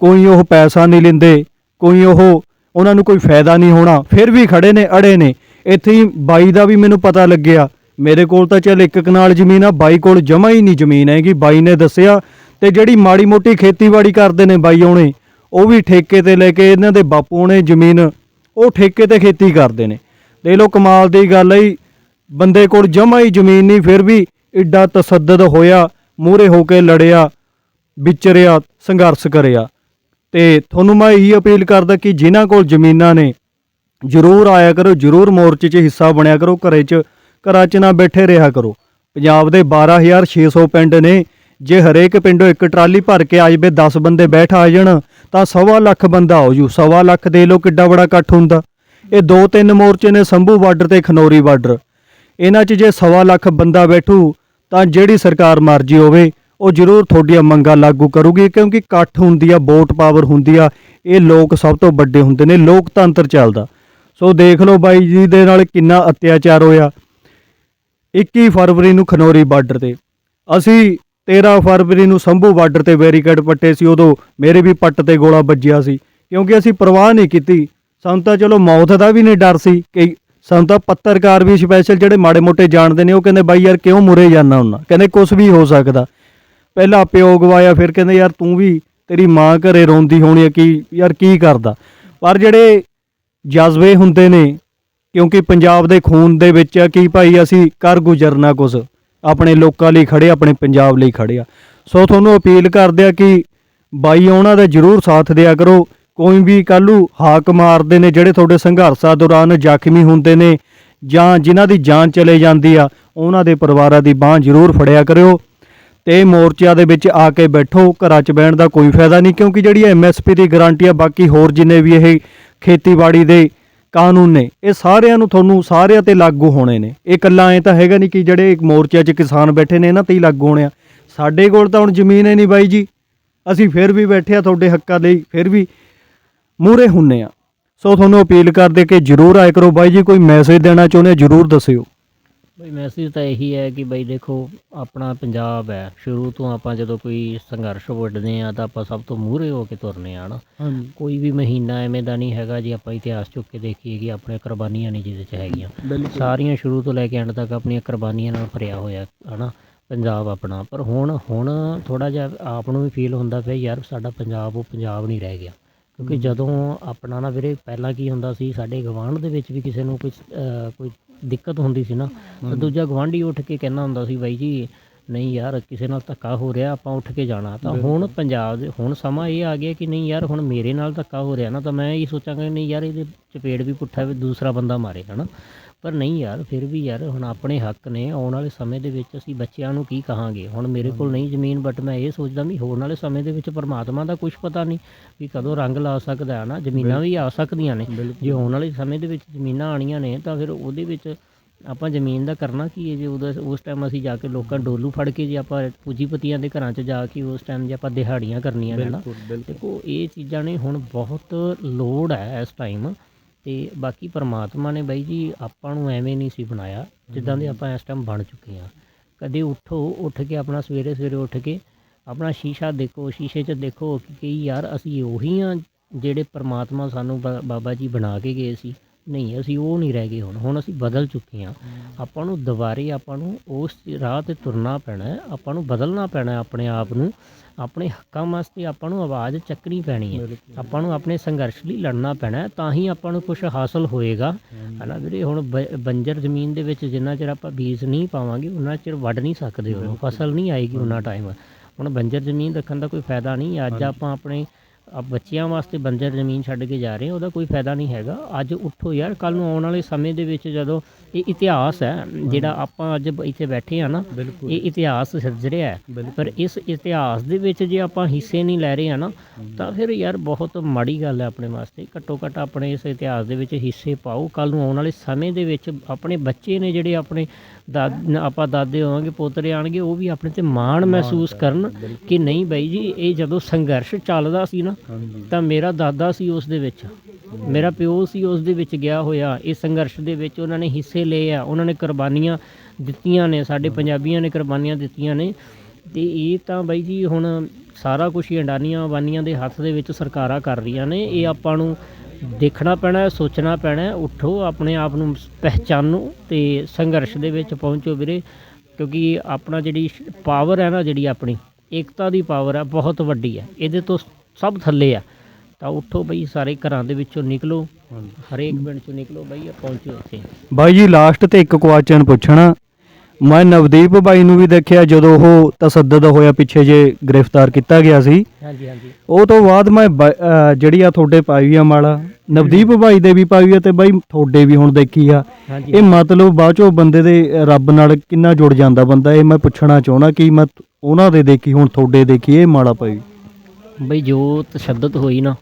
ਕੋਈ ਉਹ ਪੈਸਾ ਨਹੀਂ ਲੈਂਦੇ, ਕੋਈ ਉਹ ਉਹਨਾਂ ਨੂੰ ਕੋਈ ਫਾਇਦਾ ਨਹੀਂ ਹੋਣਾ, ਫਿਰ ਵੀ ਖੜੇ ਨੇ, ਅੜੇ ਨੇ। ਇੱਥੇ ਹੀ ਬਾਈ ਦਾ ਵੀ ਮੈਨੂੰ ਪਤਾ ਲੱਗਿਆ। ਮੇਰੇ ਕੋਲ ਤਾਂ ਚੱਲ ਇੱਕ ਕਨਾਲ ਜ਼ਮੀਨ ਆ, ਬਾਈ ਕੋਲ ਜਮਾ ਹੀ ਨਹੀਂ ਜ਼ਮੀਨ ਹੈਗੀ, ਬਾਈ ਨੇ ਦੱਸਿਆ। ਤੇ ਜਿਹੜੀ ਮਾੜੀ ਮੋਟੀ ਖੇਤੀਬਾੜੀ ਕਰਦੇ ਨੇ ਬਾਈ ਆਉਣੇ ਉਹ ਵੀ ਠੇਕੇ ਤੇ ਲੈ ਕੇ ਇਹਨਾਂ ਦੇ ਬਾਪੂ ਨੇ ਜ਼ਮੀਨ, ਉਹ ਠੇਕੇ ਤੇ ਖੇਤੀ ਕਰਦੇ ਨੇ। ਦੇਖ ਲਓ ਕਮਾਲ ਦੀ ਗੱਲ ਹੈ ਬੰਦੇ ਕੋਲ ਜਮਾ ਹੀ ਜ਼ਮੀਨ ਨਹੀਂ, ਫਿਰ ਵੀ ਇੱਡਾ ਤਸੱਦਦ ਹੋਇਆ, ਮੂਹਰੇ ਹੋ ਕੇ ਲੜਿਆ, ਵਿਚਰਿਆ, ਸੰਘਰਸ਼ ਕਰਿਆ। ਤੇ ਤੁਹਾਨੂੰ ਮੈਂ ਇਹੀ ਅਪੀਲ ਕਰਦਾ ਕਿ ਜਿਨ੍ਹਾਂ ਕੋਲ ਜ਼ਮੀਨਾਂ ਨੇ, ਜ਼ਰੂਰ ਆਇਆ ਕਰੋ, ਜ਼ਰੂਰ ਮੋਰਚੇ 'ਚ ਹਿੱਸਾ ਬਣਿਆ ਕਰੋ, ਘਰੇ 'ਚ, ਘਰਾਂ 'ਚ ਨਾ ਬੈਠੇ ਰਿਹਾ ਕਰੋ। ਪੰਜਾਬ ਦੇ 12600 ਪਿੰਡ ਨੇ, ਜੇ ਹਰੇਕ ਪਿੰਡੋਂ ਇੱਕ ਟਰਾਲੀ ਭਰ ਕੇ ਆ ਜਾਵੇ 10 ਬੰਦੇ ਬੈਠ ਆ ਜਾਣ, ਤਾਂ ਸਵਾ ਲੱਖ ਬੰਦਾ ਹੋ ਜੂ। ਸਵਾ ਲੱਖ ਦੇ ਲੋ ਕਿੱਡਾ ਬੜਾ ਇਕੱਠ ਹੁੰਦਾ। ਇਹ ਦੋ ਤਿੰਨ ਮੋਰਚੇ ਨੇ, ਸੰਭੂ ਬਾਰਡਰ ਤੇ ਖਨੌਰੀ ਬਾਰਡਰ। ਇਹਨਾਂ 'ਚ ਜੇ ਸਵਾ ਲੱਖ ਬੰਦਾ ਬੈਠੂ ਤਾਂ ਜਿਹੜੀ ਸਰਕਾਰ ਮਰਜ਼ੀ ਹੋਵੇ, ਉਹ ਜ਼ਰੂਰ ਤੁਹਾਡੀਆਂ ਮੰਗਾਂ ਲਾਗੂ ਕਰੂਗੀ, ਕਿਉਂਕਿ ਇਕੱਠ ਹੁੰਦੀ ਆ, ਵੋਟ ਪਾਵਰ ਹੁੰਦੀ ਆ, ਇਹ ਲੋਕ ਸਭ ਤੋਂ ਵੱਡੇ ਹੁੰਦੇ ਨੇ, ਲੋਕਤੰਤਰ ਚੱਲਦਾ। ਸੋ ਦੇਖ ਲਓ ਬਾਈ ਜੀ ਦੇ ਨਾਲ ਕਿੰਨਾ ਅਤਿਆਚਾਰ ਹੋਇਆ। 21 ਫਰਵਰੀ ਨੂੰ ਖਨੌਰੀ ਬਾਰਡਰ ਤੇ। ਅਸੀਂ 13 ਫਰਵਰੀ ਨੂੰ ਸੰਭੂ ਬਾਰਡਰ ਤੇ ਬੈਰੀਕੇਡ ਪੱਟੇ ਸੀ, ਉਦੋਂ ਮੇਰੇ ਵੀ ਪੱਟ ਤੇ ਗੋਲਾ ਵੱਜਿਆ ਸੀ, ਕਿਉਂਕਿ ਅਸੀਂ ਪਰਵਾਹ ਨਹੀਂ ਕੀਤੀ। ਸਾਨੂੰ ਤਾਂ ਚਲੋ ਮੌਤ ਦਾ ਵੀ ਨਹੀਂ ਡਰ ਸੀ ਕਿ ਸਾਨੂੰ ਤਾਂ ਪੱਤਰਕਾਰ ਵੀ ਸਪੈਸ਼ਲ ਜਿਹੜੇ ਮਾੜੇ ਮੋਟੇ ਜਾਣਦੇ ਨੇ, ਉਹ ਕਹਿੰਦੇ ਬਾਈ ਯਾਰ ਕਿਉਂ ਮੁਰੇ ਜਾਣਾ ਹੁੰਨਾ ਕਹਿੰਦੇ ਕੁਝ ਵੀ ਹੋ ਸਕਦਾ। ਪਹਿਲਾਂ ਪਿਓ ਗਵਾਇਆ, ਫਿਰ ਕਹਿੰਦੇ ਯਾਰ ਤੂੰ ਵੀ ਤੇਰੀ ਮਾਂ ਘਰੇ ਰੋਂਦੀ ਹੋਣੀ ਹੈ ਕਿ ਯਾਰ ਕੀ ਕਰਦਾ? ਪਰ ਜਿਹੜੇ ਜਜ਼ਬੇ ਹੁੰਦੇ ਨੇ, ਕਿਉਂਕਿ ਪੰਜਾਬ ਦੇ ਖੂਨ ਦੇ ਵਿੱਚ ਆ, ਕਿ ਭਾਈ ਅਸੀਂ ਕਰ ਗੁਜ਼ਰਨਾ ਕੁਝ ਆਪਣੇ ਲੋਕਾਂ ਲਈ ਖੜੇ ਆਪਣੇ ਪੰਜਾਬ ਲਈ ਖੜੇ ਆ। ਸੋ ਤੁਹਾਨੂੰ ਅਪੀਲ ਕਰਦੇ ਆ ਕਿ ਬਾਈ ਉਹਨਾਂ ਦਾ ਜਰੂਰ ਸਾਥ ਦਿਆ ਕਰੋ। ਕੋਈ ਵੀ ਕੱਲੂ ਹਾਕ ਮਾਰਦੇ ਨੇ ਜਿਹੜੇ ਤੁਹਾਡੇ ਸੰਘਰਸ਼ਾਂ ਦੌਰਾਨ ਜ਼ਖਮੀ ਹੁੰਦੇ ਨੇ ਜਾਂ ਜਿਨ੍ਹਾਂ ਦੀ ਜਾਨ ਚਲੇ ਜਾਂਦੀ ਆ, ਉਹਨਾਂ ਦੇ ਪਰਿਵਾਰਾਂ ਦੀ ਬਾਹ ਜਰੂਰ ਫੜਿਆ ਕਰਿਓ ਤੇ ਮੋਰਚਿਆਂ ਦੇ ਵਿੱਚ ਆ ਕੇ ਬੈਠੋ, ਘਰਾਂ 'ਚ ਬਹਿਣ ਦਾ ਕੋਈ ਫਾਇਦਾ ਨਹੀਂ, ਕਿਉਂਕਿ ਜਿਹੜੀ ਐਮਐਸਪੀ ਦੀ ਗਾਰੰਟੀ ਆ, ਬਾਕੀ ਹੋਰ ਜਿੰਨੇ ਵੀ ਇਹ ਖੇਤੀਬਾੜੀ ਦੇ ਕਾਨੂੰਨ ਨੇ, ਇਹ ਸਾਰਿਆਂ ਨੂੰ ਤੁਹਾਨੂੰ ਸਾਰਿਆਂ ਤੇ ਲਾਗੂ ਹੋਣੇ ਨੇ। ਇਹ ਇਕੱਲਾ ਐ ਤਾਂ ਹੈਗਾ ਨਹੀਂ ਕਿ ਜਿਹੜੇ ਮੋਰਚਿਆਂ 'ਚ ਕਿਸਾਨ ਬੈਠੇ ਨੇ, ਇਹਨਾਂ ਤੇ ਹੀ ਲਾਗੂ ਹੋਣੇ ਆ। ਸਾਡੇ ਕੋਲ ਤਾਂ ਹੁਣ ਜ਼ਮੀਨ ਹੈ ਨਹੀਂ ਬਾਈ ਜੀ। ਅਸੀਂ ਫਿਰ ਵੀ ਬੈਠੇ ਆ ਤੁਹਾਡੇ ਹੱਕਾਂ ਲਈ, ਫਿਰ ਵੀ ਮੂਰੇ ਹੁੰਨੇ ਆ। ਸੋ ਤੁਹਾਨੂੰ ਅਪੀਲ ਕਰਦੇ ਕਿ ਜਰੂਰ ਆਏ ਕਰੋ। ਬਾਈ ਜੀ ਕੋਈ ਮੈਸੇਜ ਦੇਣਾ ਚਾਹੁੰਦੇ ਜਰੂਰ ਦੱਸਿਓ। ਬਈ ਮੈਸੇਜ ਤਾਂ ਇਹੀ ਹੈ ਕਿ ਬਈ ਦੇਖੋ ਆਪਣਾ ਪੰਜਾਬ ਹੈ। ਸ਼ੁਰੂ ਤੋਂ ਆਪਾਂ ਜਦੋਂ ਕੋਈ ਸੰਘਰਸ਼ ਵੱਢਦੇ ਆ ਤਾਂ ਆਪਾਂ ਸਭ ਤੋਂ ਮੂਹਰੇ ਹੋ ਕੇ ਤੁਰਨੇ ਆ ਨਾ ਹਾਂਜੀ। ਕੋਈ ਵੀ ਮਹੀਨਾ ਐਵੇਂ ਦਾ ਨਹੀਂ ਹੈਗਾ ਜੇ ਆਪਾਂ ਇਤਿਹਾਸ ਚੁੱਕ ਕੇ ਦੇਖੀਏ ਕਿ ਆਪਣੇ ਕੁਰਬਾਨੀਆਂ ਨੇ ਜਿਹਦੇ 'ਚ ਹੈਗੀਆਂ। ਸਾਰੀਆਂ ਸ਼ੁਰੂ ਤੋਂ ਲੈ ਕੇ ਐਂਡ ਤੱਕ ਆਪਣੀਆਂ ਕੁਰਬਾਨੀਆਂ ਨਾਲ ਭਰਿਆ ਹੋਇਆ ਹਨਾ? ਪੰਜਾਬ ਆਪਣਾ। ਪਰ ਹੁਣ ਹੁਣ ਥੋੜਾ ਜਿਹਾ ਆਪ ਨੂੰ ਵੀ ਫੀਲ ਹੁੰਦਾ ਪਿਆ ਯਾਰ ਸਾਡਾ ਪੰਜਾਬ ਉਹ ਪੰਜਾਬ ਨਹੀਂ ਰਹਿ ਗਿਆ। ਕਿਉਂਕਿ ਜਦੋਂ ਆਪਣਾ ਨਾ ਵੀਰੇ ਪਹਿਲਾਂ ਕੀ ਹੁੰਦਾ ਸੀ ਸਾਡੇ ਗਵਾਂਢ ਦੇ ਵਿੱਚ ਵੀ ਕਿਸੇ ਨੂੰ ਕੋਈ ਕੋਈ ਦਿੱਕਤ ਹੁੰਦੀ ਸੀ ਨਾ ਤਾਂ ਦੂਜਾ ਗਵਾਂਢੀ ਉੱਠ ਕੇ ਕਹਿੰਦਾ ਹੁੰਦਾ ਸੀ ਬਾਈ ਜੀ ਨਹੀਂ ਯਾਰ ਕਿਸੇ ਨਾਲ ਧੱਕਾ ਹੋ ਰਿਹਾ ਆਪਾਂ ਉੱਠ ਕੇ ਜਾਣਾ। ਤਾਂ ਹੁਣ ਪੰਜਾਬ ਦੇ ਹੁਣ ਸਮਾਂ ਇਹ ਆ ਗਿਆ ਕਿ ਨਹੀਂ ਯਾਰ ਹੁਣ ਮੇਰੇ ਨਾਲ ਧੱਕਾ ਹੋ ਰਿਹਾ ਨਾ ਤਾਂ ਮੈਂ ਇਹ ਸੋਚਾਂਗਾ ਨਹੀਂ ਯਾਰ ਇਹਦੇ ਚਪੇੜ ਵੀ ਪੁੱਠਾ ਵੀ ਦੂਸਰਾ ਬੰਦਾ ਮਾਰੇ ਹਨਾ? ਪਰ ਨਹੀਂ ਯਾਰ ਫਿਰ ਵੀ ਯਾਰ ਹੁਣ ਆਪਣੇ ਹੱਕ ਨੇ ਆਉਣ ਵਾਲੇ ਸਮੇਂ ਦੇ ਵਿੱਚ ਅਸੀਂ ਬੱਚਿਆਂ ਨੂੰ ਕੀ ਕਹਾਂਗੇ? ਹੁਣ ਮੇਰੇ ਕੋਲ ਨਹੀਂ ਜ਼ਮੀਨ ਬਟ ਮੈਂ ਇਹ ਸੋਚਦਾ ਵੀ ਹੋਣ ਵਾਲੇ ਸਮੇਂ ਦੇ ਵਿੱਚ ਪਰਮਾਤਮਾ ਦਾ ਕੁਝ ਪਤਾ ਨਹੀਂ ਵੀ ਕਦੋਂ ਰੰਗ ਲਾ ਸਕਦਾ ਹੈ ਨਾ ਜ਼ਮੀਨਾਂ ਵੀ ਆ ਸਕਦੀਆਂ ਨੇ। ਜੇ ਆਉਣ ਵਾਲੇ ਸਮੇਂ ਦੇ ਵਿੱਚ ਜ਼ਮੀਨਾਂ ਆਣੀਆਂ ਨੇ ਤਾਂ ਫਿਰ ਉਹਦੇ ਵਿੱਚ ਆਪਾਂ ਜ਼ਮੀਨ ਦਾ ਕਰਨਾ ਕੀ ਹੈ ਜੇ? ਉਹਦਾ ਉਸ ਟਾਈਮ ਅਸੀਂ ਜਾ ਕੇ ਲੋਕਾਂ ਡੋਲੂ ਫੜ ਕੇ ਜੇ ਆਪਾਂ ਪੂਜੀਪਤੀਆਂ ਦੇ ਘਰਾਂ 'ਚ ਜਾ ਕੇ ਉਸ ਟਾਈਮ ਜੇ ਆਪਾਂ ਦਿਹਾੜੀਆਂ ਕਰਨੀਆਂ ਨੇ ਨਾ ਦੇਖੋ ਇਹ ਚੀਜ਼ਾਂ ਨੇ ਹੁਣ ਬਹੁਤ ਲੋੜ ਹੈ ਇਸ ਟਾਈਮ ਤੇ ਬਾਕੀ ਪਰਮਾਤਮਾ ਨੇ ਬਾਈ ਜੀ ਆਪਾਂ ਨੂੰ ਐਵੇਂ ਨਹੀਂ ਸੀ ਬਣਾਇਆ ਜਿੱਦਾਂ ਦੇ ਆਪਾਂ ਇਸ ਟਾਈਮ ਬਣ ਚੁੱਕੇ ਹਾਂ। ਕਦੇ ਉੱਠੋ ਉੱਠ ਕੇ ਆਪਣਾ ਸਵੇਰੇ ਸਵੇਰੇ ਉੱਠ ਕੇ ਆਪਣਾ ਸ਼ੀਸ਼ਾ ਦੇਖੋ ਸ਼ੀਸ਼ੇ 'ਚ ਦੇਖੋ ਕਿ ਯਾਰ ਅਸੀਂ ਉਹੀ ਆ ਜਿਹੜੇ ਪਰਮਾਤਮਾ ਸਾਨੂੰ ਬਾਬਾ ਜੀ ਬਣਾ ਕੇ ਗਏ ਸੀ। ਨਹੀਂ ਅਸੀਂ ਉਹ ਨਹੀਂ ਰਹਿ ਗਏ ਹੁਣ ਹੁਣ ਅਸੀਂ ਬਦਲ ਚੁੱਕੇ ਹਾਂ। ਆਪਾਂ ਨੂੰ ਦੁਬਾਰੇ ਆਪਾਂ ਨੂੰ ਉਸ ਰਾਹ ਤੇ ਤੁਰਨਾ ਪੈਣਾ ਆਪਾਂ ਨੂੰ ਬਦਲਣਾ ਪੈਣਾ ਆਪਣੇ ਆਪ ਨੂੰ। ਆਪਣੇ ਹੱਕਾਂ ਵਾਸਤੇ ਆਪਾਂ ਨੂੰ ਆਵਾਜ਼ ਚੱਕਣੀ ਪੈਣੀ ਹੈ। ਆਪਾਂ ਨੂੰ ਆਪਣੇ ਸੰਘਰਸ਼ ਲਈ ਲੜਨਾ ਪੈਣਾ ਤਾਂ ਹੀ ਆਪਾਂ ਨੂੰ ਕੁਝ ਹਾਸਲ ਹੋਏਗਾ। ਹਨਾ ਵੀਰੇ ਹੁਣ ਬੰਜਰ ਜ਼ਮੀਨ ਦੇ ਵਿੱਚ ਜਿੰਨਾ ਚਿਰ ਆਪਾਂ ਬੀਜ ਨਹੀਂ ਪਾਵਾਂਗੇ ਉਹਨਾਂ ਚਿਰ ਵੱਢ ਨਹੀਂ ਸਕਦੇ ਉਹਨੂੰ ਫਸਲ ਨਹੀਂ ਆਏਗੀ ਉਹਨਾਂ ਟਾਈਮ ਹੁਣ ਬੰਜਰ ਜ਼ਮੀਨ ਰੱਖਣ ਦਾ ਕੋਈ ਫਾਇਦਾ ਨਹੀਂ ਅੱਜ ਆਪਾਂ ਆਪਣੇ ਆ ਬੱਚਿਆਂ ਵਾਸਤੇ ਬੰਜਰ ਜ਼ਮੀਨ ਛੱਡ ਕੇ ਜਾ ਰਹੇ ਉਹਦਾ ਕੋਈ ਫਾਇਦਾ ਨਹੀਂ ਹੈਗਾ। ਅੱਜ ਉੱਠੋ ਯਾਰ ਕੱਲ ਨੂੰ ਆਉਣ ਵਾਲੇ ਸਮੇਂ ਦੇ ਵਿੱਚ ਜਦੋਂ ਇਹ ਇਤਿਹਾਸ ਹੈ ਜਿਹੜਾ ਆਪਾਂ ਅੱਜ ਇੱਥੇ ਬੈਠੇ ਆ ਨਾ ਇਹ ਇਤਿਹਾਸ ਸਿਰਜ ਰਿਹਾ ਹੈ ਪਰ ਇਸ ਇਤਿਹਾਸ ਦੇ ਵਿੱਚ ਜੇ ਆਪਾਂ ਹਿੱਸੇ ਨਹੀਂ ਲੈ ਰਹੇ ਆ ਨਾ ਤਾਂ ਫਿਰ ਯਾਰ ਬਹੁਤ ਮਾੜੀ ਗੱਲ ਹੈ ਆਪਣੇ ਵਾਸਤੇ। ਘੱਟੋ ਘੱਟ ਆਪਣੇ ਇਸ ਇਤਿਹਾਸ ਦੇ ਵਿੱਚ ਹਿੱਸੇ ਪਾਓ। ਕੱਲ ਨੂੰ ਆਉਣ ਵਾਲੇ ਸਮੇਂ ਦੇ ਵਿੱਚ ਆਪਣੇ ਬੱਚੇ ਨੇ ਜਿਹੜੇ ਆਪਣੇ ਦਾਦ ਆਪਾਂ ਦਾਦੇ ਹੋਵਾਂਗੇ ਪੋਤਰੇ ਆਣਗੇ ਉਹ ਵੀ ਆਪਣੇ ਤੇ ਮਾਣ ਮਹਿਸੂਸ ਕਰਨ ਕਿ ਨਹੀਂ ਬਾਈ ਜੀ ਇਹ ਜਦੋਂ ਸੰਘਰਸ਼ ਚੱਲਦਾ ਸੀ ਨਾ ਤਾਂ ਮੇਰਾ ਦਾਦਾ ਸੀ ਉਸ ਦੇ ਵਿੱਚ। ਮੇਰਾ ਪਿਓ ਸੀ ਉਸ ਦੇ ਵਿੱਚ ਗਿਆ ਹੋਇਆ। ਇਸ ਸੰਘਰਸ਼ ਦੇ ਵਿੱਚ ਉਹਨਾਂ ਨੇ ਹਿੱਸੇ ਲਏ ਆ ਉਹਨਾਂ ਨੇ ਕੁਰਬਾਨੀਆਂ ਦਿੱਤੀਆਂ ਨੇ ਸਾਡੇ ਪੰਜਾਬੀਆਂ ਨੇ ਕੁਰਬਾਨੀਆਂ ਦਿੱਤੀਆਂ ਨੇ। ਤੇ ਇਹ ਤਾਂ ਬਾਈ ਜੀ ਹੁਣ ਸਾਰਾ ਕੁਝ ਹੀ ਅੰਡਾਨੀਆਂ ਵਾਨੀਆਂ ਦੇ ਹੱਥ ਦੇ ਵਿੱਚ ਸਰਕਾਰਾਂ ਕਰ ਰਹੀਆਂ ਨੇ। ਇਹ ਆਪਾਂ ਨੂੰ ਦੇਖਣਾ ਪੈਣਾ ਹੈ ਸੋਚਣਾ ਪੈਣਾ ਹੈ ਉੱਠੋ ਆਪਣੇ ਆਪ ਨੂੰ ਪਹਿਚਾਨੋ ਤੇ ਸੰਘਰਸ਼ ਦੇ ਵਿੱਚ ਪਹੁੰਚੋ ਵੀਰੇ ਕਿਉਂਕਿ ਆਪਣਾ ਜਿਹੜੀ ਪਾਵਰ ਹੈ ਨਾ ਜਿਹੜੀ ਆਪਣੀ ਏਕਤਾ ਦੀ ਪਾਵਰ ਹੈ ਬਹੁਤ ਵੱਡੀ ਹੈ ਇਹਦੇ ਤੋਂ ਸਭ ਥੱਲੇ ਆ। ਤਾਂ ਉੱਠੋ ਬਈ ਸਾਰੇ ਘਰਾਂ ਦੇ ਵਿੱਚੋਂ ਨਿਕਲੋ ਹਰੇਕ ਪਿੰਡ ਚੋਂ ਨਿਕਲੋ ਬਈ ਪਹੁੰਚੋ ਇੱਥੇ। ਬਾਈ ਜੀ ਲਾਸਟ ਤੇ ਇੱਕ ਕੁਐਸਚਨ ਪੁੱਛਣਾ। ਮੈਂ ਨਵਦੀਪ ਬਾਈ ਨੂੰ ਵੀ ਦੇਖਿਆ ਜਦੋਂ ਉਹ ਤਸੱਦਦ ਹੋਇਆ ਪਿੱਛੇ ਜੇ ਗ੍ਰਿਫਤਾਰ ਕੀਤਾ ਗਿਆ ਸੀ। ਹਾਂਜੀ ਹਾਂਜੀ। ਉਹ ਤੋਂ ਬਾਅਦ ਮੈਂ ਬ- ਅਹ ਜਿਹੜੀ ਆ ਤੁਹਾਡੇ ਪਾਈ ਆ ਮਾਲਾ ਨਵਦੀਪ ਭਾਈ ਦੇ ਵੀ ਪਾਈ ਆ ਤੇ ਬਾਈ ਤੁਹਾਡੇ ਵੀ ਹੁਣ ਦੇਖੀ ਆ। ਹਾਂਜੀ। ਇਹ ਮਤਲਬ ਬਾਅਦ ਚੋਂ ਬੰਦੇ ਦੇ ਰੱਬ ਨਾਲ ਕਿੰਨਾ ਜੁੜ ਜਾਂਦਾ ਬੰਦਾ ਇਹ ਮੈਂ ਪੁੱਛਣਾ ਚਾਹਣਾ ਕਿ ਮੈਂ ਉਹਨਾਂ ਦੇ ਦੇਖੀ ਹੁਣ ਤੁਹਾਡੇ ਦੇਖੀ ਇਹ ਮਾਲਾ ਪਾਈ ਬਈ ਜੋ ਤਸ਼ੱਦਦ ਹੋਈ ਨਾ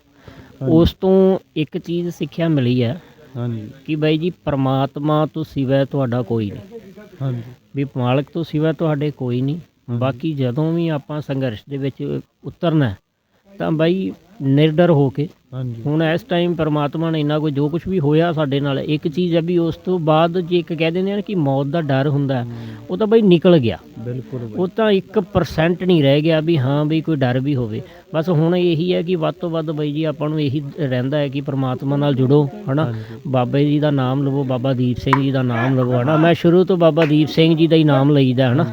ਉਸ ਤੋਂ ਇੱਕ ਚੀਜ਼ ਸਿੱਖਿਆ ਮਿਲੀ ਹੈ ਹਾਂਜੀ। ਕਿ ਬਾਈ ਜੀ ਪ੍ਰਮਾਤਮਾ ਤੋਂ ਸਿਵਾ ਤੁਹਾਡਾ ਕੋਈ ਨਹੀਂ। ਹਾਂਜੀ। ਵੀ ਮਾਲਕ ਤੋਂ ਸਿਵਾ ਤੁਹਾਡੇ ਕੋਈ ਨਹੀਂ। ਬਾਕੀ ਜਦੋਂ ਵੀ ਆਪਾਂ ਸੰਘਰਸ਼ ਦੇ ਵਿੱਚ ਉਤਰਨਾ ਹੈ, ਤਾਂ ਬਾਈ ਨਿਰਡਰ ਹੋ ਕੇ। ਹਾਂਜੀ। ਹੁਣ ਇਸ ਟਾਈਮ ਪਰਮਾਤਮਾ ਨੇ ਇੰਨਾ ਕੋਈ ਜੋ ਕੁਝ ਵੀ ਹੋਇਆ ਸਾਡੇ ਨਾਲ ਇੱਕ ਚੀਜ਼ ਹੈ ਵੀ ਉਸ ਤੋਂ ਬਾਅਦ ਜੇ ਇੱਕ ਕਹਿ ਦਿੰਦੇ ਆ ਕਿ ਮੌਤ ਦਾ ਡਰ ਹੁੰਦਾ ਉਹ ਤਾਂ ਬਾਈ ਨਿਕਲ ਗਿਆ। ਬਿਲਕੁਲ ਉਹ ਤਾਂ 1% ਨਹੀਂ ਰਹਿ ਗਿਆ ਵੀ ਹਾਂ ਵੀ ਕੋਈ ਡਰ ਵੀ ਹੋਵੇ। ਬਸ ਹੁਣ ਇਹੀ ਹੈ ਕਿ ਵੱਧ ਤੋਂ ਵੱਧ ਬਈ ਜੀ ਆਪਾਂ ਨੂੰ ਇਹੀ ਰਹਿੰਦਾ ਹੈ ਕਿ ਪ੍ਰਮਾਤਮਾ ਨਾਲ ਜੁੜੋ ਹਨਾ? ਬਾਬਾ ਜੀ ਦਾ ਨਾਮ ਲਵੋ ਬਾਬਾ ਦੀਪ ਸਿੰਘ ਜੀ ਦਾ ਨਾਮ ਲਵੋ ਹਨਾ? ਮੈਂ ਸ਼ੁਰੂ ਤੋਂ ਬਾਬਾ ਦੀਪ ਸਿੰਘ ਜੀ ਦਾ ਹੀ ਨਾਮ ਲਈਦਾ ਹਨਾ?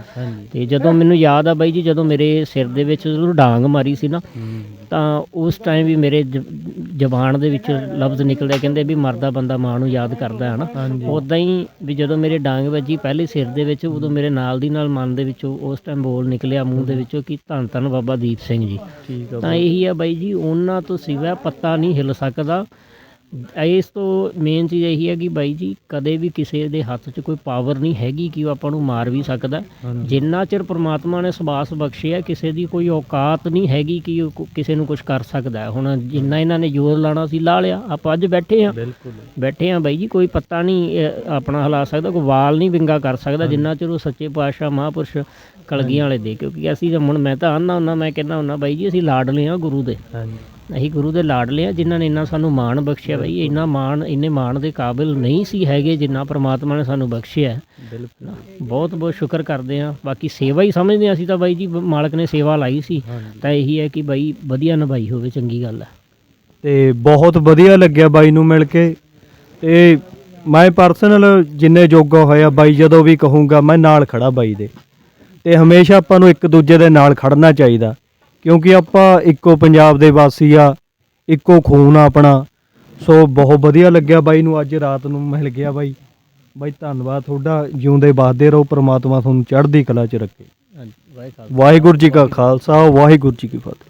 ਤੇ ਜਦੋਂ ਮੈਨੂੰ ਯਾਦ ਆ ਬਾਈ ਜੀ ਜਦੋਂ ਮੇਰੇ ਸਿਰ ਦੇ ਵਿੱਚ ਜਦੋਂ ਡਾਂਗ ਮਾਰੀ ਸੀ ਨਾ ਤਾਂ ਉਸ ਟਾਈਮ ਵੀ ਮੇਰੇ ਜ਼ਬਾਨ ਦੇ ਵਿੱਚ ਲਫ਼ਜ਼ ਨਿਕਲਦੇ ਕਹਿੰਦੇ ਵੀ ਮਰਦਾ ਬੰਦਾ ਮਾਂ ਨੂੰ ਯਾਦ ਕਰਦਾ ਹੈ ਨਾ ਉਦਾਂ ਹੀ ਵੀ ਜਦੋਂ ਮੇਰੇ ਡਾਂਗ ਵੱਜੀ ਪਹਿਲੇ ਸਿਰ ਦੇ ਵਿੱਚ ਉਦੋਂ ਮੇਰੇ ਨਾਲ ਦੀ ਨਾਲ ਮਨ ਦੇ ਵਿੱਚੋਂ ਉਸ ਟਾਈਮ ਬੋਲ ਨਿਕਲਿਆ ਮੂੰਹ ਦੇ ਵਿੱਚੋਂ ਕਿ ਧੰਨ ਧੰਨ ਬਾਬਾ ਦੀਪ ਸਿੰਘ ਜੀ। ਤਾਂ ਇਹੀ ਆ ਬਾਈ ਜੀ ਉਹਨਾਂ ਤੋਂ ਸਿਵਾ ਪੱਤਾ ਨਹੀਂ ਹਿੱਲ ਸਕਦਾ। ਇਸ ਤੋਂ ਮੇਨ ਚੀਜ਼ ਇਹੀ ਹੈ ਕਿ ਬਾਈ ਜੀ ਕਦੇ ਵੀ ਕਿਸੇ ਦੇ ਹੱਥ 'ਚ ਕੋਈ ਪਾਵਰ ਨਹੀਂ ਹੈਗੀ ਕਿ ਉਹ ਆਪਾਂ ਨੂੰ ਮਾਰ ਵੀ ਸਕਦਾ। ਜਿੰਨਾ ਚਿਰ ਪ੍ਰਮਾਤਮਾ ਨੇ ਸਵਾਸ ਬਖਸ਼ਿਆ ਕਿਸੇ ਦੀ ਕੋਈ ਔਕਾਤ ਨਹੀਂ ਹੈਗੀ ਕਿ ਉਹ ਕਿਸੇ ਨੂੰ ਕੁਝ ਕਰ ਸਕਦਾ। ਹੁਣ ਜਿੰਨਾ ਇਹਨਾਂ ਨੇ ਜ਼ੋਰ ਲਾਣਾ ਸੀ ਲਾ ਲਿਆ। ਆਪਾਂ ਅੱਜ ਬੈਠੇ ਆ ਬਿਲਕੁਲ ਬੈਠੇ ਆ ਬਾਈ ਜੀ ਕੋਈ ਪੱਤਾ ਨਹੀਂ ਆਪਣਾ ਹਿਲਾ ਸਕਦਾ ਕੋਈ ਵਾਲ ਨਹੀਂ ਵਿੰਗਾ ਕਰ ਸਕਦਾ ਜਿੰਨਾ ਚਿਰ ਉਹ ਸੱਚੇ ਪਾਤਸ਼ਾਹ ਮਹਾਂਪੁਰਸ਼ ਕਲਗੀਆਂ ਵਾਲੇ ਦੇ ਕਿਉਂਕਿ ਅਸੀਂ ਹੁਣ ਮੈਂ ਤਾਂ ਆਨਾ ਹੁੰਦਾ ਮੈਂ ਕਹਿੰਦਾ ਹੁੰਦਾ ਬਾਈ ਜੀ ਅਸੀਂ ਲਾਡਲੇ ਆ ਗੁਰੂ ਦੇ। ਹਾਂਜੀ। ਅਸੀਂ ਗੁਰੂ ਦੇ ਲਾਡਲੇ ਆ ਜਿਨ੍ਹਾਂ ਨੇ ਇੰਨਾ ਸਾਨੂੰ ਮਾਣ ਬਖਸ਼ਿਆ ਬਈ। ਇੰਨਾ ਮਾਣ ਇੰਨੇ ਮਾਣ ਦੇ ਕਾਬਿਲ ਨਹੀਂ ਸੀ ਹੈਗੇ ਜਿੰਨਾ ਪ੍ਰਮਾਤਮਾ ਨੇ ਸਾਨੂੰ ਬਖਸ਼ਿਆ। ਬਿਲਕੁਲ। ਬਹੁਤ ਬਹੁਤ ਸ਼ੁਕਰ ਕਰਦੇ ਆ ਬਾਕੀ ਸੇਵਾ ਹੀ ਸਮਝਦੇ ਹਾਂ ਅਸੀਂ ਤਾਂ ਬਾਈ ਜੀ ਮਾਲਕ ਨੇ ਸੇਵਾ ਲਾਈ ਸੀ। ਤਾਂ ਇਹੀ ਹੈ ਕਿ ਬਾਈ ਵਧੀਆ ਨਿਭਾਈ ਹੋਵੇ ਚੰਗੀ ਗੱਲ ਹੈ। ਤੇ ਬਹੁਤ ਵਧੀਆ ਲੱਗਿਆ ਬਾਈ ਨੂੰ ਮਿਲ ਕੇ। ਤੇ ਮੈਂ ਪਰਸਨਲ ਜਿੰਨੇ ਜੋਗਾ ਹੋਇਆ ਬਾਈ ਜਦੋਂ ਵੀ ਕਹੂੰਗਾ ਮੈਂ ਨਾਲ ਖੜਾ ਬਾਈ ਦੇ। ਤੇ ਹਮੇਸ਼ਾ ਆਪਾਂ ਨੂੰ ਇੱਕ ਦੂਜੇ ਦੇ ਨਾਲ ਖੜਨਾ ਚਾਹੀਦਾ। ਕਿਉਂਕਿ ਆਪਾਂ ਇੱਕੋ ਪੰਜਾਬ ਦੇ ਵਾਸੀ ਆ ਇੱਕੋ ਖੂਨ ਆ ਆਪਣਾ। ਸੋ ਬਹੁਤ ਵਧੀਆ ਲੱਗਿਆ ਬਾਈ ਨੂੰ ਅੱਜ ਰਾਤ ਨੂੰ ਮਿਲ ਗਿਆ ਬਾਈ। ਬਾਈ ਧੰਨਵਾਦ ਤੁਹਾਡਾ ਜਿਉਂਦੇ ਬਾਦੇ ਰਹੋ ਪ੍ਰਮਾਤਮਾ ਤੁਹਾਨੂੰ ਚੜ੍ਹਦੀ ਕਲਾ 'ਚ ਰੱਖੇ। ਹਾਂਜੀ ਵਾਹਿਗੁਰੂ ਜੀ ਕਾ ਖਾਲਸਾ ਵਾਹਿਗੁਰੂ ਜੀ ਕੀ ਫਤਿਹ।